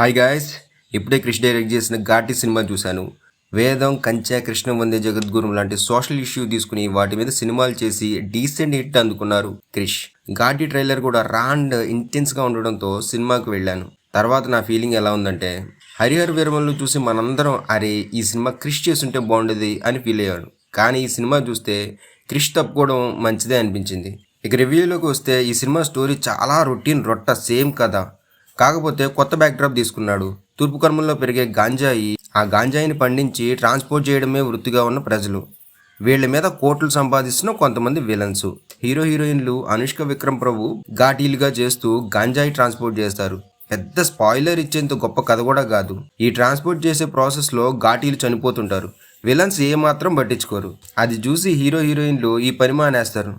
Hi guys ఇప్పుడే Krish direct చేసిన Ghaati cinema చూశాను. వేదం కంచె కృష్ణ వందే జగద్గురు లాంటి సోషల్ ఇష్యూ తీసుకుని వాటి మీద సినిమాలు చేసి డీసెంట్ హిట్ అందుకున్నారు క్రిష్ ఘాటి ట్రైలర్ కూడా రాండ్ ఇంటెన్స్గా ఉండడంతో సినిమాకి వెళ్ళాను. తర్వాత నా ఫీలింగ్ ఎలా ఉందంటే హరిహర వీరమల్ని చూసి మనందరం అరే ఈ సినిమా క్రిష్ చేస్తుంటే బాగుండేది అని ఫీల్ అయ్యాను కానీ ఈ సినిమా చూస్తే క్రిష్ తప్పుకోవడం మంచిదే అనిపించింది. ఇక రివ్యూలోకి వస్తే ఈ సినిమా స్టోరీ చాలా రొటీన్ రొట్ట సేమ్ కదా కాకపోతే కొత్త బ్యాక్డ్రాప్ తీసుకున్నాడు. తూర్పు కర్మల్లో పెరిగే గాంజాయి ఆ గాంజాయిని పండించి ట్రాన్స్పోర్ట్ చేయడమే వృత్తిగా ఉన్న ప్రజలు. వీళ్ళ మీద కోట్లు సంపాదిస్తున్న కొంతమంది విలన్స్ హీరో హీరోయిన్లు అనుష్క విక్రమ్ ప్రభు ఘాటీలుగా చేస్తూ గాంజాయి ట్రాన్స్పోర్ట్ చేస్తారు. పెద్ద స్పాయిలర్ ఇచ్చేంత గొప్ప కథ కూడా కాదు. ఈ ట్రాన్స్పోర్ట్ చేసే ప్రాసెస్లో ఘాటీలు చనిపోతుంటారు. విలన్స్ ఏమాత్రం పట్టించుకోరు. అది చూసి హీరో హీరోయిన్లు ఈ పని మానేస్తారు.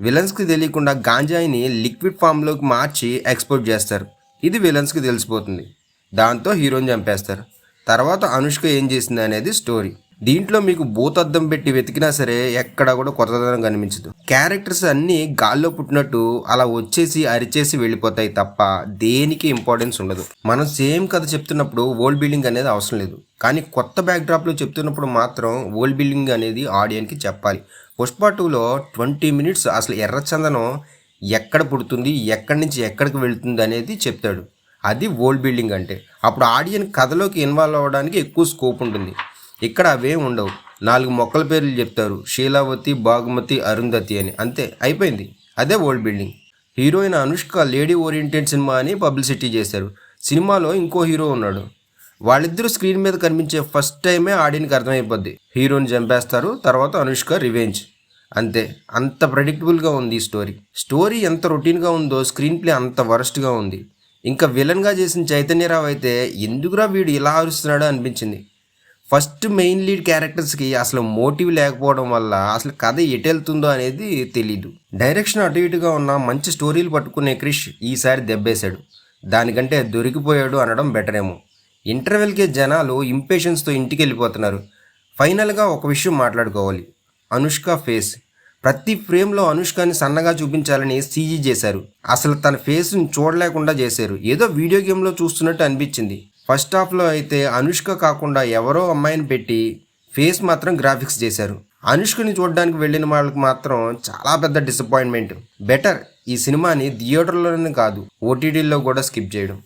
విలన్స్కి తెలియకుండా గాంజాయిని లిక్విడ్ ఫామ్లోకి మార్చి ఎక్స్పోర్ట్ చేస్తారు. ఇది విలన్స్కి తెలిసిపోతుంది. దాంతో హీరోని చంపేస్తారు. తర్వాత అనుష్క ఏం చేసింది అనేది స్టోరీ. దీంట్లో మీకు భూతద్దం పెట్టి వెతికినా సరే ఎక్కడా కూడా కొత్తదనం కనిపించదు. క్యారెక్టర్స్ అన్నీ గాల్లో పుట్టినట్టు అలా వచ్చేసి అరిచేసి వెళ్ళిపోతాయి తప్ప దేనికి ఇంపార్టెన్స్ ఉండదు. మనం సేమ్ కథ చెప్తున్నప్పుడు ఓల్డ్ బిల్డింగ్ అనేది అవసరం లేదు. కానీ కొత్త బ్యాక్డ్రాప్లో చెప్తున్నప్పుడు మాత్రం ఓల్డ్ బిల్డింగ్ అనేది ఆడియన్కి చెప్పాలి. పుష్ప టూలో ట్వంటీ మినిట్స్ అసలు ఎర్రచందనం ఎక్కడ పుడుతుంది ఎక్కడి నుంచి ఎక్కడికి వెళ్తుంది అనేది చెప్తాడు. అది ఓల్డ్ బిల్డింగ్ అంటే. అప్పుడు ఆడియన్ కథలోకి ఇన్వాల్వ్ అవ్వడానికి ఎక్కువ స్కోప్ ఉంటుంది. ఇక్కడ అవే ఉండవు. నాలుగు మొక్కల పేర్లు చెప్తారు. శీలావతి బాగుమతి అరుంధతి అని. అంతే. అయిపోయింది. అదే old building heroine Anushka lady oriented cinema అని పబ్లిసిటీ చేశారు. సినిమాలో ఇంకో హీరో ఉన్నాడు. వాళ్ళిద్దరూ స్క్రీన్ మీద కనిపించే ఫస్ట్ టైమే ఆడియన్కి అర్థమైపోద్ది. హీరోని చంపేస్తారు. తర్వాత అనుష్క రివెంజ్ అంతే. అంత ప్రెడిక్టబుల్గా ఉంది ఈ స్టోరీ స్టోరీ ఎంత రొటీన్గా ఉందో స్క్రీన్ ప్లే అంత వరస్ట్గా ఉంది. ఇంకా విలన్గా చేసిన చైతన్యరావు అయితే ఎందుకురా వీడు ఇలా అరుస్తున్నాడో అనిపించింది. ఫస్ట్ మెయిన్ లీడ్ క్యారెక్టర్స్కి అసలు మోటివ్ లేకపోవడం వల్ల అసలు కథ ఎటెళ్తుందో అనేది తెలీదు. డైరెక్షన్ అటు ఇటుగా ఉన్న మంచి స్టోరీలు పట్టుకునే క్రిష్ ఈసారి దెబ్బేశాడు. దానికంటే దొరికిపోయాడు అనడం బెటర్ ఏమో. ఇంటర్వెల్కే జనాలు ఇంపేషన్స్తో ఇంటికి వెళ్ళిపోతున్నారు ఫైనల్గా ఒక విషయం మాట్లాడుకోవాలి. అనుష్క ఫేస్. ప్రతి ఫ్రేమ్లో అనుష్కని సన్నగా చూపించాలని సీజీ చేశారు. అసలు తన ఫేస్ని చూడలేకుండా చేశారు. ఏదో వీడియో గేమ్లో చూస్తున్నట్టు అనిపించింది. ఫస్ట్ హాఫ్లో అయితే అనుష్క కాకుండా ఎవరో అమ్మాయిని పెట్టి ఫేస్ మాత్రం గ్రాఫిక్స్ చేశారు. అనుష్కని చూడడానికి వెళ్ళిన వాళ్ళకి మాత్రం చాలా పెద్ద డిసప్పాయింట్మెంట్. బెటర్ ఈ సినిమాని థియేటర్లోనే కాదు ఓటీటీలో కూడా స్కిప్ చేయడం.